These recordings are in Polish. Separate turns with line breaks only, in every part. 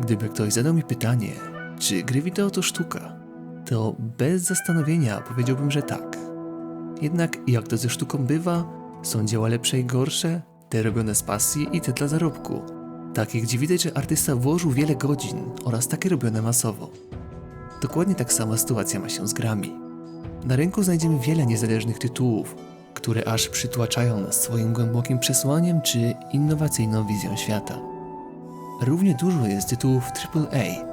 Gdyby ktoś zadał mi pytanie, czy gry wideo to sztuka, to bez zastanowienia powiedziałbym, że tak. Jednak jak to ze sztuką bywa, są dzieła lepsze i gorsze, te robione z pasji i te dla zarobku. Takie, gdzie widać, że artysta włożył wiele godzin oraz takie robione masowo. Dokładnie tak sama sytuacja ma się z grami. Na rynku znajdziemy wiele niezależnych tytułów, które aż przytłaczają nas swoim głębokim przesłaniem czy innowacyjną wizją świata. Równie dużo jest tytułów AAA,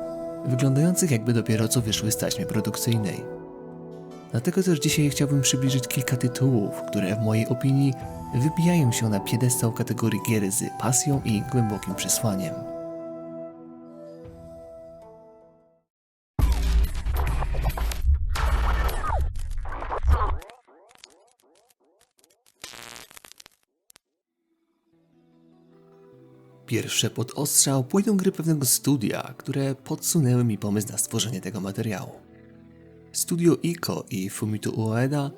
wyglądających jakby dopiero co wyszły z taśmy produkcyjnej. Dlatego też dzisiaj chciałbym przybliżyć kilka tytułów, które w mojej opinii wybijają się na piedestał kategorii gier z pasją i głębokim przesłaniem. Pierwsze pod ostrzał pójdą gry pewnego studia, które podsunęły mi pomysł na stworzenie tego materiału. Studio Ico i Fumito Ueda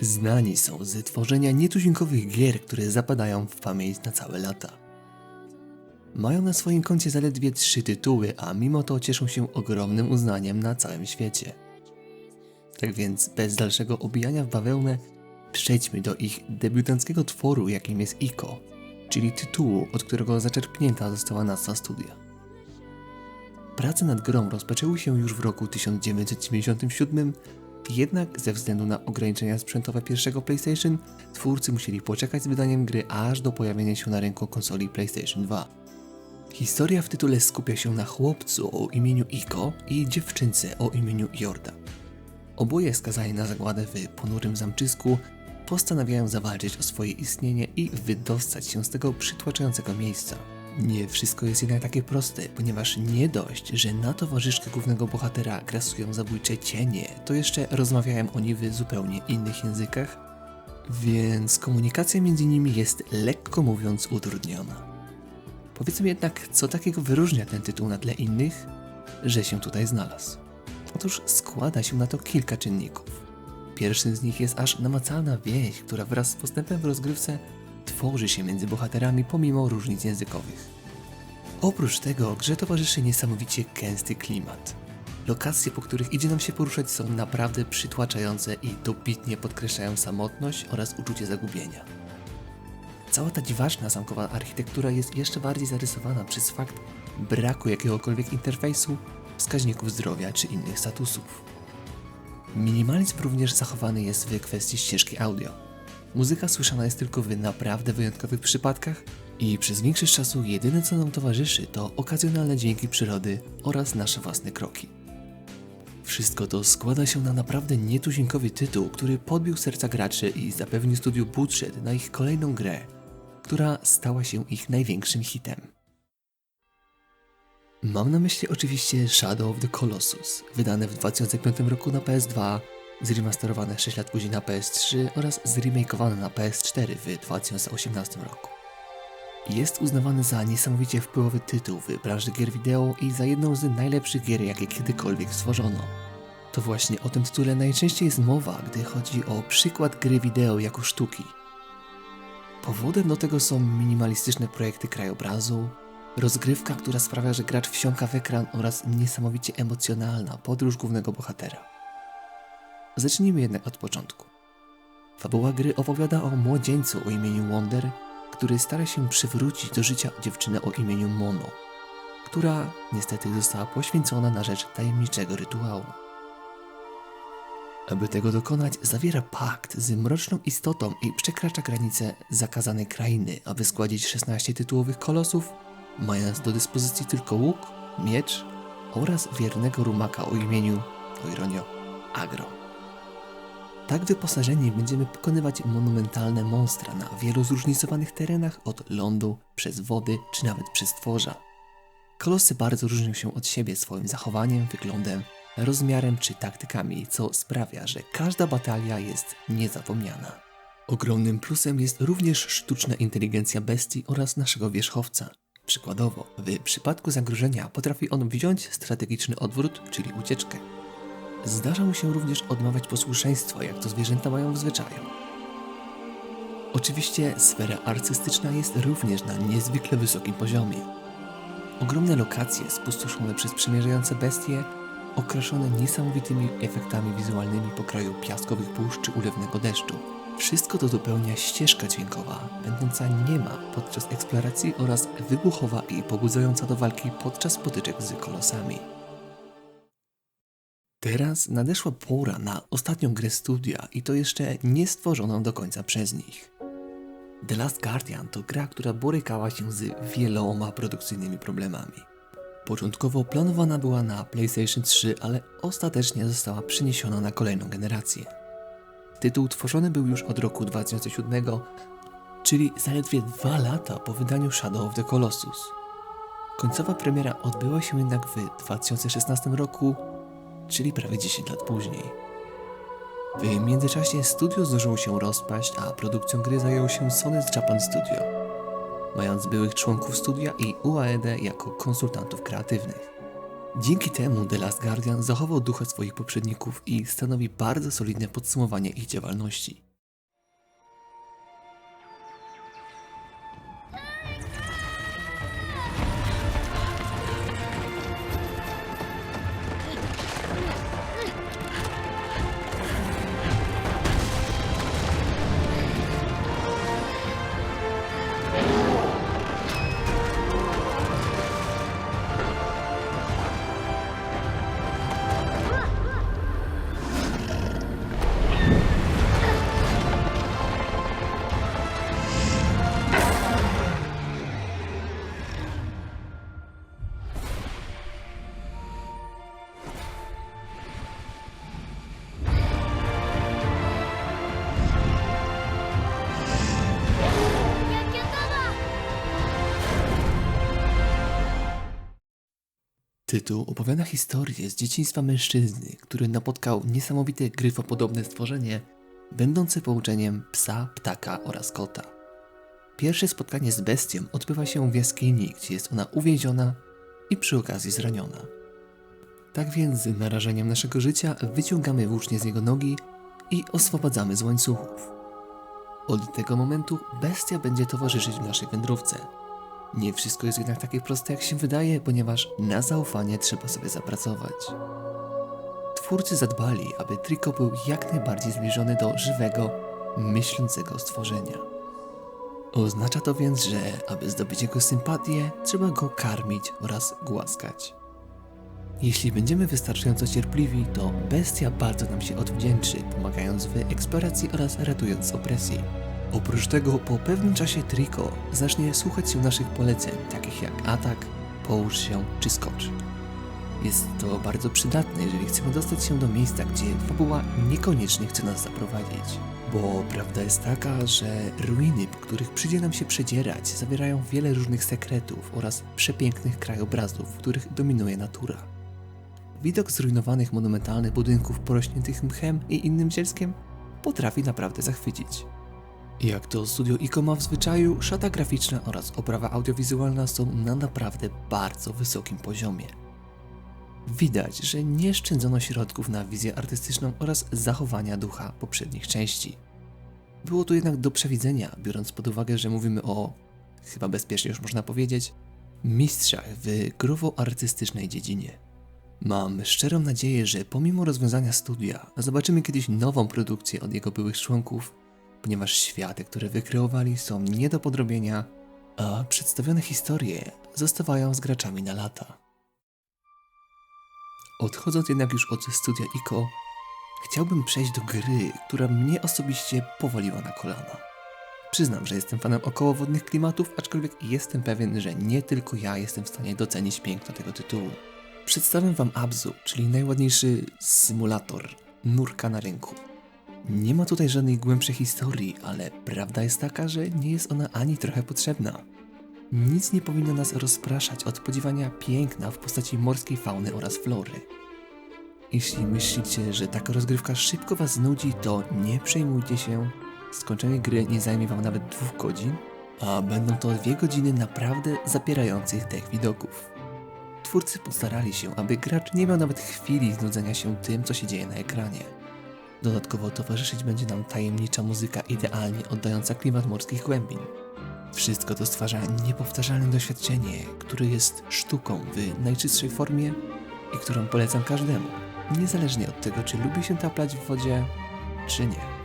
znani są z tworzenia nietuzinkowych gier, które zapadają w pamięć na całe lata. Mają na swoim koncie zaledwie trzy tytuły, a mimo to cieszą się ogromnym uznaniem na całym świecie. Tak więc, bez dalszego obijania w bawełnę, przejdźmy do ich debiutanckiego tworu, jakim jest Ico, czyli tytułu, od którego zaczerpnięta została nazwa studia. Prace nad grą rozpoczęły się już w roku 1997, jednak ze względu na ograniczenia sprzętowe pierwszego PlayStation, twórcy musieli poczekać z wydaniem gry aż do pojawienia się na rynku konsoli PlayStation 2. Historia w tytule skupia się na chłopcu o imieniu Iko i dziewczynce o imieniu Jorda. Oboje skazani na zagładę w ponurym zamczysku postanawiają zawalczyć o swoje istnienie i wydostać się z tego przytłaczającego miejsca. Nie wszystko jest jednak takie proste, ponieważ nie dość, że na towarzyszkę głównego bohatera grasują zabójcze cienie, to jeszcze rozmawiają oni w zupełnie innych językach, więc komunikacja między nimi jest lekko mówiąc utrudniona. Powiedzmy jednak, co takiego wyróżnia ten tytuł na tle innych, że się tutaj znalazł. Otóż składa się na to kilka czynników. Pierwszym z nich jest aż namacalna wieść, która wraz z postępem w rozgrywce tworzy się między bohaterami pomimo różnic językowych. Oprócz tego grze towarzyszy niesamowicie gęsty klimat. Lokacje, po których idzie nam się poruszać są naprawdę przytłaczające i dobitnie podkreślają samotność oraz uczucie zagubienia. Cała ta dziwaczna zamkowa architektura jest jeszcze bardziej zarysowana przez fakt braku jakiegokolwiek interfejsu, wskaźników zdrowia czy innych statusów. Minimalizm również zachowany jest w kwestii ścieżki audio. Muzyka słyszana jest tylko w naprawdę wyjątkowych przypadkach i przez większość czasu jedyne co nam towarzyszy to okazjonalne dźwięki przyrody oraz nasze własne kroki. Wszystko to składa się na naprawdę nietuzinkowy tytuł, który podbił serca graczy i zapewnił studiu budżet na ich kolejną grę, która stała się ich największym hitem. Mam na myśli oczywiście Shadow of the Colossus, wydane w 2005 roku na PS2, zremasterowane 6 lat później na PS3 oraz zremakeowane na PS4 w 2018 roku. Jest uznawany za niesamowicie wpływowy tytuł w branży gier wideo i za jedną z najlepszych gier, jakie kiedykolwiek stworzono. To właśnie o tym tytule najczęściej jest mowa, gdy chodzi o przykład gry wideo jako sztuki. Powodem do tego są minimalistyczne projekty krajobrazu, rozgrywka, która sprawia, że gracz wsiąka w ekran oraz niesamowicie emocjonalna podróż głównego bohatera. Zacznijmy jednak od początku. Fabuła gry opowiada o młodzieńcu o imieniu Wonder, który stara się przywrócić do życia dziewczynę o imieniu Mono, która niestety została poświęcona na rzecz tajemniczego rytuału. Aby tego dokonać, zawiera pakt z mroczną istotą i przekracza granice zakazanej krainy, aby składzić 16 tytułowych kolosów, mając do dyspozycji tylko łuk, miecz oraz wiernego rumaka o imieniu, o ironio, Agro. Tak wyposażeni będziemy pokonywać monumentalne monstra na wielu zróżnicowanych terenach od lądu, przez wody czy nawet przez tworza. Kolosy bardzo różnią się od siebie swoim zachowaniem, wyglądem, rozmiarem czy taktykami, co sprawia, że każda batalia jest niezapomniana. Ogromnym plusem jest również sztuczna inteligencja bestii oraz naszego wierzchowca. Przykładowo, w przypadku zagrożenia potrafi on wziąć strategiczny odwrót, czyli ucieczkę. Zdarza mu się również odmawiać posłuszeństwa, jak to zwierzęta mają w zwyczaju. Oczywiście sfera artystyczna jest również na niezwykle wysokim poziomie. ogromne lokacje spustoszone przez przemierzające bestie, okraszone niesamowitymi efektami wizualnymi pokroju piaskowych puszcz czy ulewnego deszczu. Wszystko to dopełnia ścieżka dźwiękowa, będąca niema podczas eksploracji oraz wybuchowa i pobudzająca do walki podczas potyczek z kolosami. Teraz nadeszła pora na ostatnią grę studia i to jeszcze nie stworzoną do końca przez nich. The Last Guardian to gra, która borykała się z wieloma produkcyjnymi problemami. Początkowo planowana była na PlayStation 3, ale ostatecznie została przeniesiona na kolejną generację. Tytuł tworzony był już od roku 2007, czyli zaledwie dwa lata po wydaniu Shadow of the Colossus. Końcowa premiera odbyła się jednak w 2016 roku, czyli prawie 10 lat później. W międzyczasie studio zdążyło się rozpaść, a produkcją gry zajęło się Sony Japan Studio, mając byłych członków studia i UAED jako konsultantów kreatywnych. Dzięki temu The Last Guardian zachował ducha swoich poprzedników i stanowi bardzo solidne podsumowanie ich działalności. Tytuł opowiada historię z dzieciństwa mężczyzny, który napotkał niesamowite gryfopodobne stworzenie, będące połączeniem psa, ptaka oraz kota. Pierwsze spotkanie z bestią odbywa się w jaskini, gdzie jest ona uwięziona i przy okazji zraniona. Tak więc z narażeniem naszego życia wyciągamy włócznie z jego nogi i oswobadzamy z łańcuchów. Od tego momentu bestia będzie towarzyszyć naszej wędrówce – nie wszystko jest jednak takie proste, jak się wydaje, ponieważ na zaufanie trzeba sobie zapracować. Twórcy zadbali, aby Triko był jak najbardziej zbliżony do żywego, myślącego stworzenia. Oznacza to więc, że aby zdobyć jego sympatię, trzeba go karmić oraz głaskać. Jeśli będziemy wystarczająco cierpliwi, to bestia bardzo nam się odwdzięczy, pomagając w eksploracji oraz ratując z opresji. Oprócz tego po pewnym czasie Triko zacznie słuchać się naszych poleceń, takich jak atak, połóż się czy skocz. Jest to bardzo przydatne, jeżeli chcemy dostać się do miejsca, gdzie fabuła niekoniecznie chce nas zaprowadzić. Bo prawda jest taka, że ruiny, po których przyjdzie nam się przedzierać, zawierają wiele różnych sekretów oraz przepięknych krajobrazów, w których dominuje natura. Widok zrujnowanych monumentalnych budynków porośniętych mchem i innym zielskiem potrafi naprawdę zachwycić. Jak to studio ICO ma w zwyczaju, szata graficzna oraz oprawa audiowizualna są na naprawdę bardzo wysokim poziomie. Widać, że nie szczędzono środków na wizję artystyczną oraz zachowania ducha poprzednich części. Było to jednak do przewidzenia, biorąc pod uwagę, że mówimy o, chyba bezpiecznie już można powiedzieć, mistrzach w growo-artystycznej dziedzinie. Mam szczerą nadzieję, że pomimo rozwiązania studia, zobaczymy kiedyś nową produkcję od jego byłych członków ponieważ światy, które wykreowali są nie do podrobienia, a przedstawione historie zostawają z graczami na lata. Odchodząc jednak już od studia ICO, chciałbym przejść do gry, która mnie osobiście powaliła na kolana. Przyznam, że jestem fanem okołowodnych klimatów, aczkolwiek jestem pewien, że nie tylko ja jestem w stanie docenić piękno tego tytułu. Przedstawię Wam Abzu, czyli najładniejszy symulator nurka na rynku. Nie ma tutaj żadnej głębszej historii, ale prawda jest taka, że nie jest ona ani trochę potrzebna. Nic nie powinno nas rozpraszać od podziwania piękna w postaci morskiej fauny oraz flory. Jeśli myślicie, że taka rozgrywka szybko Was znudzi, to nie przejmujcie się. Skończenie gry nie zajmie Wam nawet dwóch godzin, a będą to dwie godziny naprawdę zapierających tych widoków. Twórcy postarali się, aby gracz nie miał nawet chwili znudzenia się tym, co się dzieje na ekranie. Dodatkowo towarzyszyć będzie nam tajemnicza muzyka idealnie oddająca klimat morskich głębin. Wszystko to stwarza niepowtarzalne doświadczenie, które jest sztuką w najczystszej formie i którą polecam każdemu, niezależnie od tego, czy lubi się taplać w wodzie, czy nie.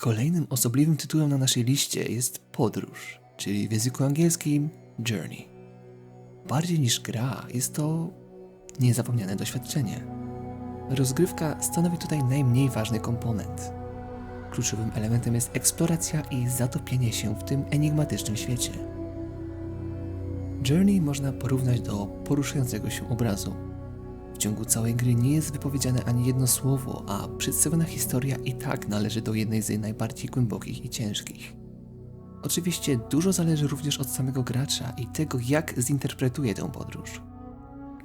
Kolejnym osobliwym tytułem na naszej liście jest Podróż, czyli w języku angielskim Journey. Bardziej niż gra, jest to niezapomniane doświadczenie. Rozgrywka stanowi tutaj najmniej ważny komponent. Kluczowym elementem jest eksploracja i zatopienie się w tym enigmatycznym świecie. Journey można porównać do poruszającego się obrazu ciągu całej gry nie jest wypowiedziane ani jedno słowo, a przedstawiona historia i tak należy do jednej z najbardziej głębokich i ciężkich. Oczywiście dużo zależy również od samego gracza i tego, jak zinterpretuje tę podróż.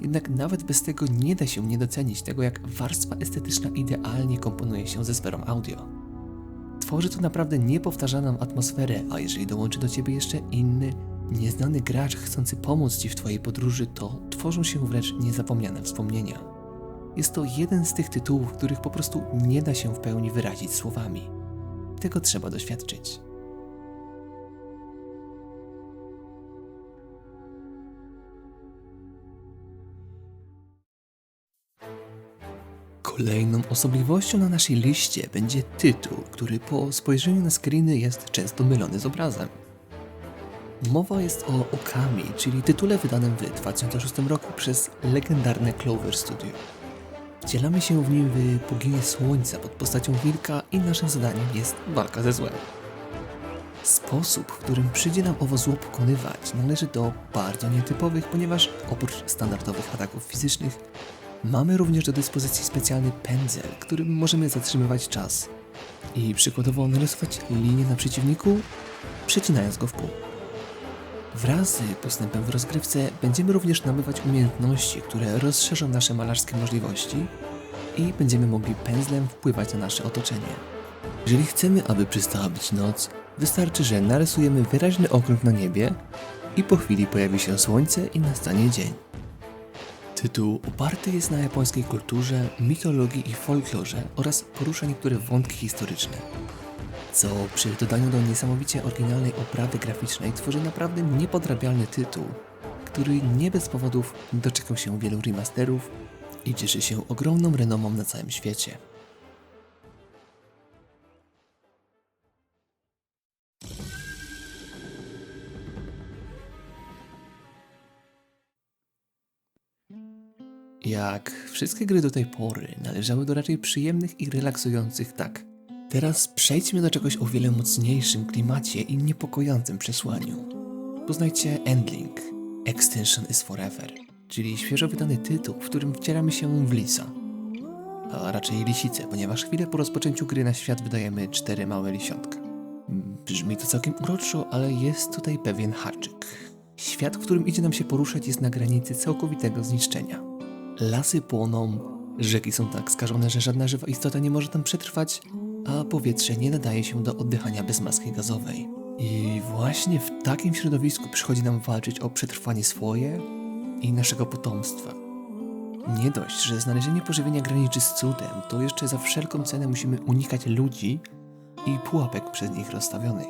Jednak nawet bez tego nie da się nie docenić tego, jak warstwa estetyczna idealnie komponuje się ze sferą audio. Tworzy to naprawdę niepowtarzaną atmosferę, a jeżeli dołączy do ciebie jeszcze inny, Nieznany gracz chcący pomóc Ci w Twojej podróży to tworzą się wręcz niezapomniane wspomnienia. Jest to jeden z tych tytułów, których po prostu nie da się w pełni wyrazić słowami. Tego trzeba doświadczyć. Kolejną osobliwością na naszej liście będzie tytuł, który po spojrzeniu na screeny jest często mylony z obrazem. Mowa jest o Okami, czyli tytule wydanym w 2006 roku przez legendarne Clover Studio. Wcielamy się w nim w boginię słońca pod postacią wilka i naszym zadaniem jest walka ze złem. Sposób, w którym przyjdzie nam owo zło pokonywać, należy do bardzo nietypowych, ponieważ oprócz standardowych ataków fizycznych, mamy również do dyspozycji specjalny pędzel, którym możemy zatrzymywać czas i przykładowo narysować linię na przeciwniku, przecinając go w pół. Wraz z postępem w rozgrywce będziemy również nabywać umiejętności, które rozszerzą nasze malarskie możliwości i będziemy mogli pędzlem wpływać na nasze otoczenie. Jeżeli chcemy, aby przestała być noc, wystarczy, że narysujemy wyraźny okrąg na niebie i po chwili pojawi się słońce i nastanie dzień. Tytuł oparty jest na japońskiej kulturze, mitologii i folklorze oraz porusza niektóre wątki historyczne co przy dodaniu do niesamowicie oryginalnej oprawy graficznej tworzy naprawdę niepodrabialny tytuł, który nie bez powodów doczekał się wielu remasterów i cieszy się ogromną renomą na całym świecie. Jak wszystkie gry do tej pory należały do raczej przyjemnych i relaksujących tak Teraz przejdźmy do czegoś o wiele mocniejszym klimacie i niepokojącym przesłaniu. Poznajcie Endling Extension is Forever, czyli świeżo wydany tytuł, w którym wcieramy się w lisa. A raczej lisicę, ponieważ chwilę po rozpoczęciu gry na świat wydajemy cztery małe lisiątka. Brzmi to całkiem uroczo, ale jest tutaj pewien haczyk. Świat, w którym idzie nam się poruszać, jest na granicy całkowitego zniszczenia. Lasy płoną, rzeki są tak skażone, że żadna żywa istota nie może tam przetrwać, a powietrze nie nadaje się do oddychania bez maski gazowej. I właśnie w takim środowisku przychodzi nam walczyć o przetrwanie swoje i naszego potomstwa. Nie dość, że znalezienie pożywienia graniczy z cudem, to jeszcze za wszelką cenę musimy unikać ludzi i pułapek przez nich rozstawionych.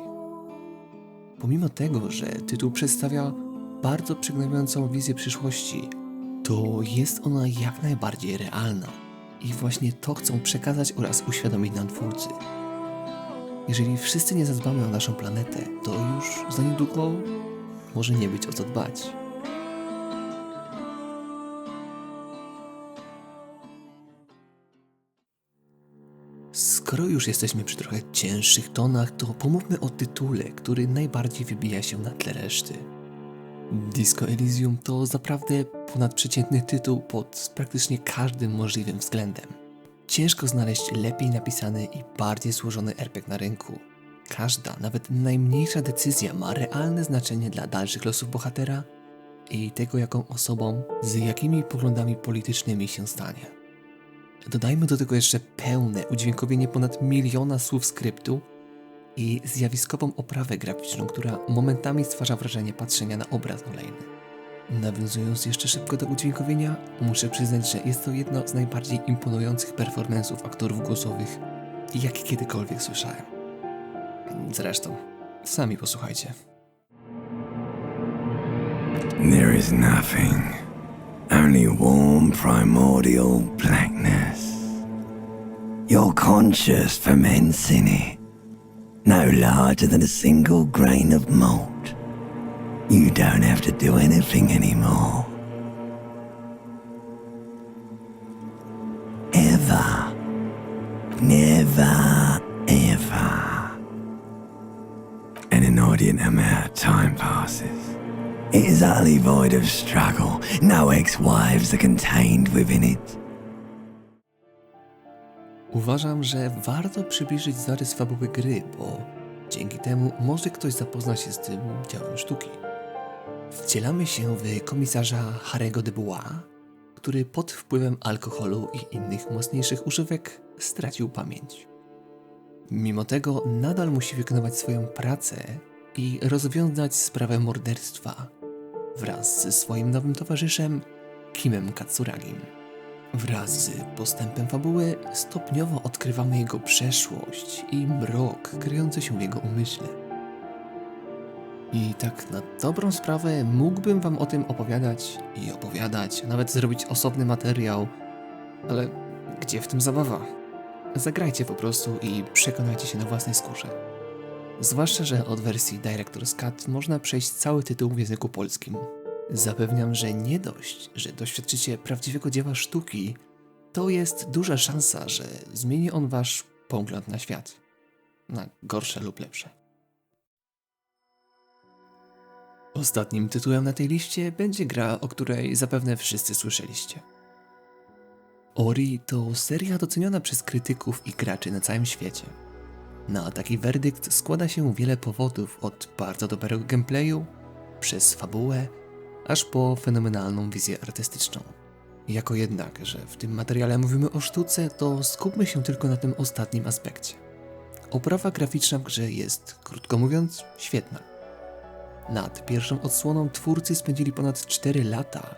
Pomimo tego, że tytuł przedstawia bardzo przygnębiającą wizję przyszłości, to jest ona jak najbardziej realna. I właśnie to chcą przekazać oraz uświadomić nam twórcy. jeżeli wszyscy nie zadbamy o naszą planetę, to już za niedługo może nie być o co dbać. Skoro już jesteśmy przy trochę cięższych tonach, to pomówmy o tytule, który najbardziej wybija się na tle reszty. Disco Elysium to zaprawdę ponadprzeciętny tytuł pod praktycznie każdym możliwym względem. Ciężko znaleźć lepiej napisany i bardziej złożony RPG na rynku. Każda, nawet najmniejsza decyzja ma realne znaczenie dla dalszych losów bohatera i tego, jaką osobą, z jakimi poglądami politycznymi się stanie. Dodajmy do tego jeszcze pełne udźwiękowienie ponad miliona słów skryptu i zjawiskową oprawę graficzną, która momentami stwarza wrażenie patrzenia na obraz olejny. Nawiązując jeszcze szybko do udźwiękowienia, muszę przyznać, że jest to jedno z najbardziej imponujących performance'ów aktorów głosowych, jakie kiedykolwiek słyszałem. Zresztą, sami posłuchajcie.
There is nothing, only warm primordial blackness. Your conscious ferments in it, no larger than a single grain of malt. You don't have to do anything anymore. Ever. Never, ever. An inordinate amount of time passes. It is utterly void of struggle. No ex-wives are contained within it.
Uważam, że warto przybliżyć zarys fabuły gry, bo dzięki temu może ktoś zapozna się z tym dziełem sztuki. Wcielamy się w komisarza Harego de Bois, który pod wpływem alkoholu i innych mocniejszych używek stracił pamięć. Mimo tego nadal musi wykonywać swoją pracę i rozwiązać sprawę morderstwa wraz ze swoim nowym towarzyszem Kimem Katsuragim. Wraz z postępem fabuły stopniowo odkrywamy jego przeszłość i mrok kryjący się w jego umyśle. I tak na dobrą sprawę mógłbym wam o tym opowiadać i opowiadać, nawet zrobić osobny materiał, ale gdzie w tym zabawa? Zagrajcie po prostu i przekonajcie się na własnej skórze. Zwłaszcza, że od wersji Director's Cut można przejść cały tytuł w języku polskim. Zapewniam, że nie dość, że doświadczycie prawdziwego dzieła sztuki, to jest duża szansa, że zmieni on wasz pogląd na świat. Na gorsze lub lepsze. Ostatnim tytułem na tej liście będzie gra, o której zapewne wszyscy słyszeliście. Ori to seria doceniona przez krytyków i graczy na całym świecie. Na taki werdykt składa się wiele powodów od bardzo dobrego gameplayu, przez fabułę, aż po fenomenalną wizję artystyczną. Jako jednak, że w tym materiale mówimy o sztuce, to skupmy się tylko na tym ostatnim aspekcie. Oprawa graficzna w grze jest, krótko mówiąc, świetna. Nad pierwszą odsłoną twórcy spędzili ponad 4 lata,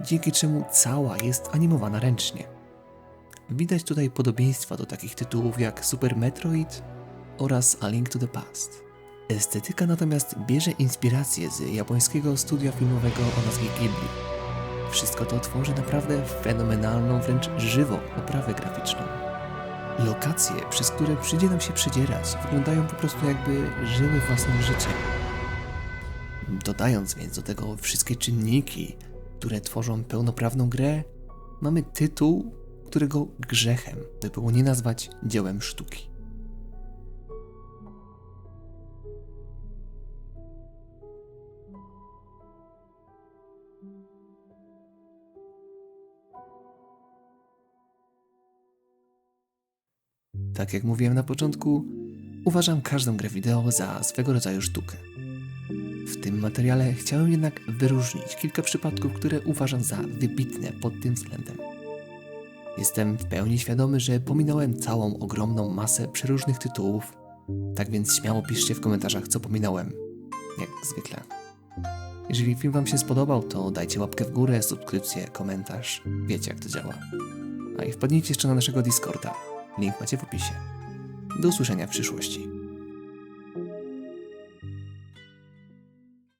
dzięki czemu cała jest animowana ręcznie. Widać tutaj podobieństwa do takich tytułów jak Super Metroid oraz A Link to the Past. Estetyka natomiast bierze inspirację z japońskiego studia filmowego o nazwie Ghibli. Wszystko to tworzy naprawdę fenomenalną, wręcz żywą oprawę graficzną. Lokacje, przez które przyjdzie nam się przedzierać, wyglądają po prostu jakby żyły własnym życiem. Dodając więc do tego wszystkie czynniki, które tworzą pełnoprawną grę, mamy tytuł, którego grzechem by było nie nazwać dziełem sztuki. Tak jak mówiłem na początku, uważam każdą grę wideo za swego rodzaju sztukę. W tym materiale chciałem jednak wyróżnić kilka przypadków, które uważam za wybitne pod tym względem. Jestem w pełni świadomy, że pominąłem całą ogromną masę przeróżnych tytułów, tak więc śmiało piszcie w komentarzach, co pominąłem. Jak zwykle. Jeżeli film Wam się spodobał, to dajcie łapkę w górę, subskrypcję, komentarz. Wiecie, jak to działa. A i wpadnijcie jeszcze na naszego Discorda. Link macie w opisie. Do usłyszenia w przyszłości.